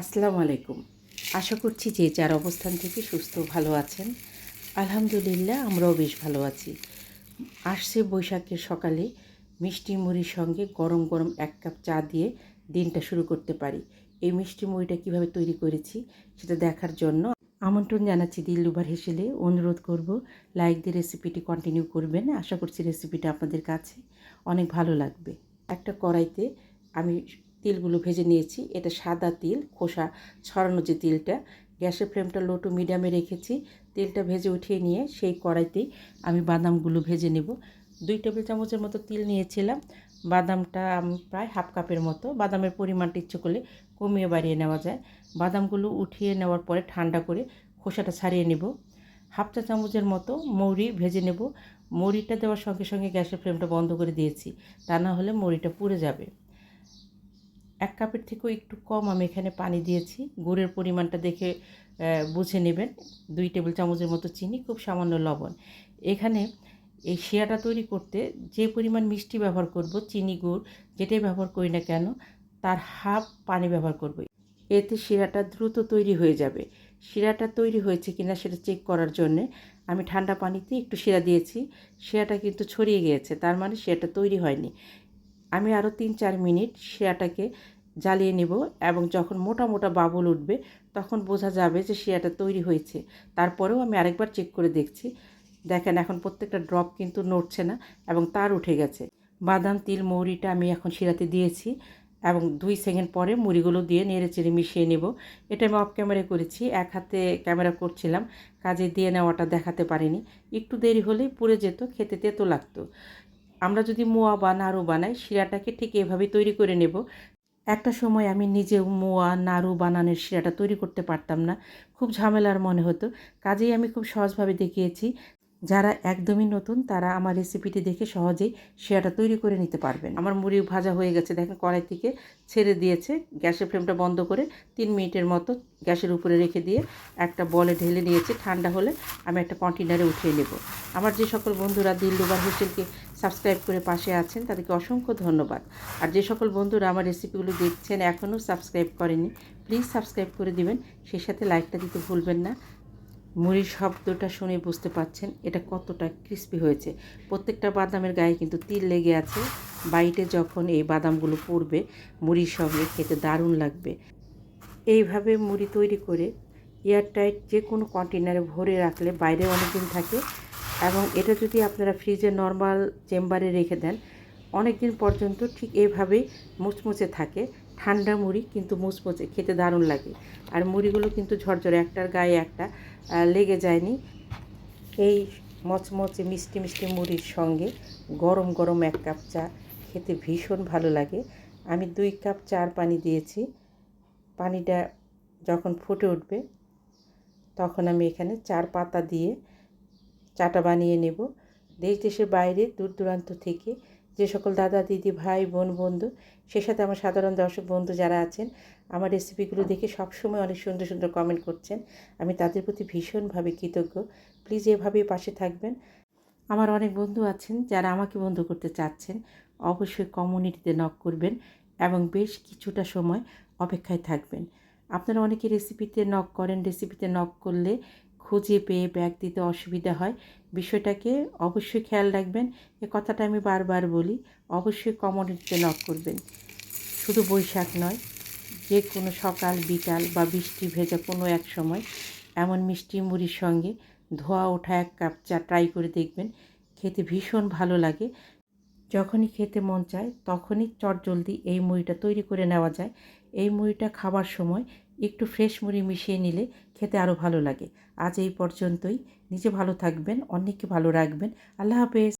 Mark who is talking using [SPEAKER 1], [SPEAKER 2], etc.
[SPEAKER 1] আসসালামু আলাইকুম। আশা করছি যে যার অবস্থান থেকে সুস্থ ভালো আছেন। আলহামদুলিল্লাহ, আমরাও বেশ ভালো আছি। আসছে বৈশাখের সকালে মিষ্টি মুড়ির সঙ্গে গরম গরম এক কাপ চা দিয়ে দিনটা শুরু করতে পারি। এই মিষ্টি মুড়িটা কীভাবে তৈরি করেছি সেটা দেখার জন্য আমন্ত্রণ জানাচ্ছি দিল্লুবার হেসেলে। অনুরোধ করব, লাইক দিয়ে রেসিপিটি কন্টিনিউ করবেন। আশা করছি রেসিপিটা আপনাদের কাছে অনেক ভালো লাগবে। একটা কড়াইতে আমি তিলগুলো ভেজে নিয়েছি। এটা সাদা তিল, খোসা ছড়ানো যে তিলটা, গ্যাসের ফ্লেমটা লো টু মিডিয়ামে রেখেছি। তেলটা ভেজে উঠিয়ে নিয়ে সেই কড়াইতেই আমি বাদামগুলো ভেজে নেব। দুই টেবিল চামচের মতো তিল নিয়েছিলাম। বাদামটা আমি, প্রায় হাফ কাপের মতো। বাদামের পরিমাণটা ইচ্ছে করলে কমিয়ে বাড়িয়ে নেওয়া যায়। বাদামগুলো উঠিয়ে নেওয়ার পরে ঠান্ডা করে খোসাটা ছাড়িয়ে নেব। হাফ চা চামচের মতো মৌরি ভেজে নেব। মৌরিটা দেওয়ার সঙ্গে সঙ্গে গ্যাসের ফ্লেমটা বন্ধ করে দিয়েছি। তা না হলে মৌরিটা পুড়ে যাবে। এক কাপের থেকেও একটু কম আমি এখানে পানি দিয়েছি। গুড়ের পরিমাণটা দেখে বুঝে নেবেন। দুই টেবিল চামচের মতো চিনি, খুব সামান্য লবণ। এখানে এই শিরাটা তৈরি করতে যে পরিমাণ মিষ্টি ব্যবহার করব, চিনি, গুড়, যেটাই ব্যবহার করি না কেন, তার হাফ পানি ব্যবহার করব। এতে শিরাটা দ্রুত তৈরি হয়ে যাবে। শিরাটা তৈরি হয়েছে কিনা সেটা চেক করার জন্যে আমি ঠান্ডা পানিতে একটু শিরা দিয়েছি। শিরাটা কিন্তু ছড়িয়ে গিয়েছে, তার মানে শিরাটা তৈরি হয়নি। আমি আরও তিন চার মিনিট শিরাটাকে জ্বালিয়ে নেব এবং যখন মোটা মোটা বাবুল উঠবে, তখন বোঝা যাবে যে শিরাটা তৈরি হয়েছে। তারপরেও আমি আরেকবার চেক করে দেখছি। দেখেন, এখন প্রত্যেকটা ড্রপ কিন্তু নড়ছে না এবং তার উঠে গেছে। বাদাম, তিল, মৌরিটা আমি এখন শিরাতে দিয়েছি এবং দুই সেকেন্ড পরে মুড়িগুলো দিয়ে নেড়ে চেড়ে মিশিয়ে নেব। এটা আমি অফ ক্যামেরায় করেছি, এক হাতে ক্যামেরা করছিলাম, কাজে দিয়ে নেওয়াটা দেখাতে পারিনি। একটু দেরি হলেই পুড়ে যেত, খেতে তেতো লাগতো। আমরা যদি মোয়া বা নাড়ু বানাই, শিরাটাকে ঠিক এভাবেই তৈরি করে নেব একটা সময় আমি নিজে মোয়া, নাড়ু, বানানোর শিরাটা তৈরি করতে পারতাম না। খুব ঝামেলার মনে হতো। কাজেই আমি খুব সহজভাবে দেখিয়েছি, যারা একদমই নতুন তারা আমার রেসিপিটি দেখে সহজেই শিরাটা তৈরি করে নিতে পারবেন। আমার মুড়ি ভাজা হয়ে গেছে, দেখেন কড়াই থেকে ছেড়ে দিয়েছে। গ্যাসের ফ্লেমটা বন্ধ করে তিন মিনিটের মতো গ্যাসের উপরে রেখে দিয়ে একটা বলে ঢেলে নিয়েছি। ঠান্ডা হলে আমি একটা কন্টেনারে উঠিয়ে নেব। আমার যে সকল বন্ধুরা দিল্লুবার হোসেনকে সাবস্ক্রাইব করে পাশে আছেন, তাদেরকে অসংখ্য ধন্যবাদ। আর যে সকল বন্ধুরা আমার রেসিপিগুলো দেখছেন, এখনও সাবস্ক্রাইব করেনি প্লিজ সাবস্ক্রাইব করে দিবেন। সেই সাথে লাইকটা দিতে ভুলবেন না। মুড়ির শব্দটা শুনে বুঝতে পাচ্ছেন এটা কতটা ক্রিস্পি হয়েছে। প্রত্যেকটা বাদামের গায়ে কিন্তু তিল লেগে আছে। বাইটে যখন এই বাদামগুলো পড়বে, মুড়ির সঙ্গে খেতে দারুণ লাগবে। এইভাবে মুড়ি তৈরি করে এয়ারটাইট যে কোনো কন্টেনারে ভরে রাখলে বাইরে অনেকদিন থাকে এবং এটা যদি আপনারা ফ্রিজে নর্মাল চেম্বারে রেখে দেন অনেক দিন পর্যন্ত ঠিক এভাবেই মুচমুচে থাকে। ঠান্ডা মুড়ি কিন্তু মুচমুচে, খেতে দারুণ লাগে। আর মুড়িগুলো কিন্তু ঝরঝরে, একটার গায়ে একটা লেগে যায়নি। এই মচমচে, মিষ্টি মিষ্টি মুড়ির সঙ্গে গরম গরম এক কাপ চা খেতে ভীষণ ভালো লাগে। আমি দুই কাপ চার পানি দিয়েছি। পানিটা যখন ফুটে উঠবে, তখন আমি এখানে চার পাতা দিয়ে চাটা বানিয়ে নেব। দেশ, দেশের বাইরে, দূর দূরান্ত থেকে যে সকল দাদা, দিদি, ভাই, বোন, বন্ধু, সে সাথে আমার সাধারণ দর্শক বন্ধু যারা আছেন, আমার রেসিপিগুলো দেখে সবসময় অনেক সুন্দর সুন্দর কমেন্ট করছেন। আমি তাদের প্রতি ভীষণভাবে কৃতজ্ঞ। প্লিজ এভাবেই পাশে থাকবেন। আমার অনেক বন্ধু আছেন যারা আমাকে বন্ধু করতে চাচ্ছেন, অবশ্যই কমিউনিটিতে নক করবেন এবং বেশ কিছুটা সময় অপেক্ষায় থাকবেন। আপনারা অনেকে রেসিপিতে নক করেন রেসিপিতে নক করলে খুঁজে পেয়ে ব্যাগ দিতে অসুবিধা হয়। বিষয়টাকে অবশ্যই খেয়াল রাখবেন। এ কথাটা আমি বারবার বলি, অবশ্যই কমিউনিটিতে নক করবেন। শুধু বৈশাখ নয় যে কোনো সকাল, বিকাল বা বৃষ্টি ভেজা কোনো এক সময় এমন মিষ্টি মুড়ির সঙ্গে ধোয়া ওঠা এক কাপ চা ট্রাই করে দেখবেন। খেতে ভীষণ ভালো লাগে। যখনই খেতে মন চায়, তখনই চটজলদি এই মুড়িটা তৈরি করে নেওয়া যায়। এই মুড়িটা খাবার সময় একটু ফ্রেশ মুড়ি মিশিয়ে নিলে খেতে আরও ভালো লাগে। আজ এই পর্যন্তই। নিজে ভালো থাকবেন অনেককে ভালো রাখবেন। আল্লাহ হাফেজ।